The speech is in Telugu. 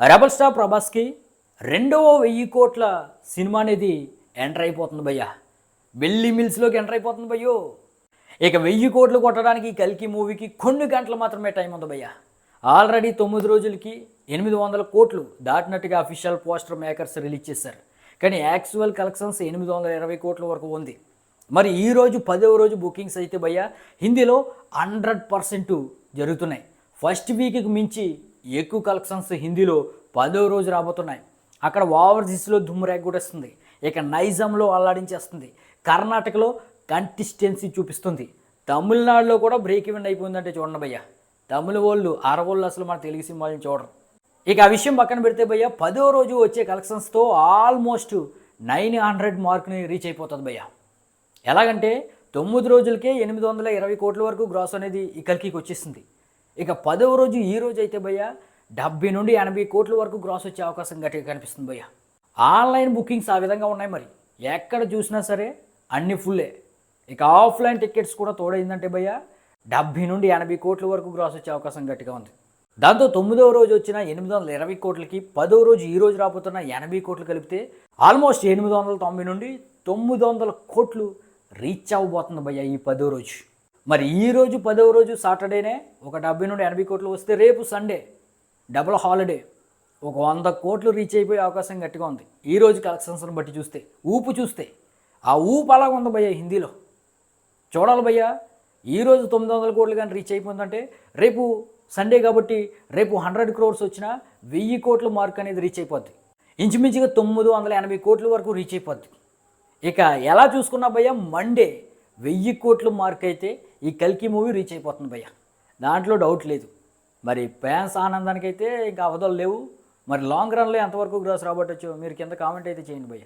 రెబల్ స్టార్ ప్రభాస్కి రెండవ వెయ్యి కోట్ల సినిమా అనేది ఎంటర్ అయిపోతుంది భయ్యా. వెళ్ళి మిల్స్లోకి ఎంటర్ అయిపోతుంది భయ్యో. ఇక వెయ్యి కోట్లు కొట్టడానికి కలికి మూవీకి కొన్ని గంటలు మాత్రమే టైం ఉంది భయ్యా. ఆల్రెడీ తొమ్మిది రోజులకి ఎనిమిది వందల కోట్లు దాటినట్టుగా అఫీషియల్ పోస్టర్ మేకర్స్ రిలీజ్ చేశారు. కానీ యాక్చువల్ కలెక్షన్స్ ఎనిమిది వందల ఇరవై కోట్ల వరకు ఉంది. మరి ఈ రోజు పదవ రోజు బుకింగ్స్ అయితే భయ్యా హిందీలో హండ్రెడ్ పర్సెంట్ జరుగుతున్నాయి. ఫస్ట్ వీక్కి మించి ఎక్కువ కలెక్షన్స్ హిందీలో పదో రోజు రాబోతున్నాయి. అక్కడ ఓవర్సీస్లో దుమ్ము వస్తుంది ఇక నైజాంలో అల్లాడించేస్తుంది. కర్ణాటకలో కన్సిస్టెన్సీ చూపిస్తుంది. తమిళనాడులో కూడా బ్రేక్ ఈవెన్ అయిపోయిందంటే చూడండి భయ్య. తమిళ వాళ్ళు అరవోళ్ళు అసలు మన తెలుగు సినిమాలను చూడరు. ఇక ఆ విషయం పక్కన పెడితే భయ్య పదో రోజు వచ్చే కలెక్షన్స్తో ఆల్మోస్ట్ నైన్ హండ్రెడ్ మార్క్ని రీచ్ అయిపోతుంది భయ్య. ఎలాగంటే తొమ్మిది రోజులకే ఎనిమిది వందల ఇరవై కోట్ల వరకు గ్రాస్ అనేది ఇక్కడికి వచ్చేసింది. ఇక పదవ రోజు ఈ రోజు అయితే భయ్య డెబ్బై నుండి ఎనభై కోట్ల వరకు గ్రాస్ వచ్చే అవకాశం గట్టిగా కనిపిస్తుంది భయ్య. ఆన్లైన్ బుకింగ్స్ ఆ విధంగా ఉన్నాయి మరి. ఎక్కడ చూసినా సరే అన్ని ఫుల్లే ఇక ఆఫ్లైన్ టికెట్స్ కూడా తోడైందంటే భయ్య డెబ్బై నుండి ఎనభై కోట్ల వరకు గ్రాస్ వచ్చే అవకాశం గట్టిగా ఉంది. దాంతో తొమ్మిదవ రోజు వచ్చిన ఎనిమిది వందల ఇరవై కోట్లకి పదవ రోజు ఈ రోజు రాబోతున్న ఎనభై కోట్లు కలిపితే ఆల్మోస్ట్ ఎనిమిది వందల తొంభై నుండి తొమ్మిది వందల కోట్లు రీచ్ అవ్వబోతుంది భయ్య ఈ పదో రోజు. మరి ఈ రోజు పదవ రోజు సాటర్డేనే ఒక డెబ్బై నుండి ఎనభై కోట్లు వస్తే రేపు సండే డబుల్ హాలిడే ఒక వంద కోట్లు రీచ్ అయిపోయే అవకాశం గట్టిగా ఉంది. ఈ రోజు కలెక్షన్స్ని బట్టి చూస్తే ఊపు చూస్తే ఆ ఊపు అలాగ ఉంది భయ్య హిందీలో. చూడాలి భయ్యా ఈరోజు తొమ్మిది వందల కోట్లు కానీ రీచ్ అయిపోయిందంటే రేపు సండే కాబట్టి రేపు హండ్రెడ్ క్రోర్స్ వచ్చినా వెయ్యి కోట్ల మార్క్ అనేది రీచ్ అయిపోద్ది. ఇంచుమించుగా తొమ్మిది వందల ఎనభై కోట్ల వరకు రీచ్ అయిపోద్ది. ఇక ఎలా చూసుకున్నా భయ్య మండే వెయ్యి కోట్ల మార్క్ అయితే ఈ కల్కి మూవీ రీచ్ అయిపోతుంది భయ్య. దాంట్లో డౌట్ లేదు. మరి ఫ్యాన్స్ ఆనందానికైతే ఇంకా అవధులు లేవు. మరి లాంగ్ రన్లో ఎంతవరకు గ్రాస్ రాబట్టచ్చు మీరు కింద కామెంట్ అయితే చేయండి భయ్య.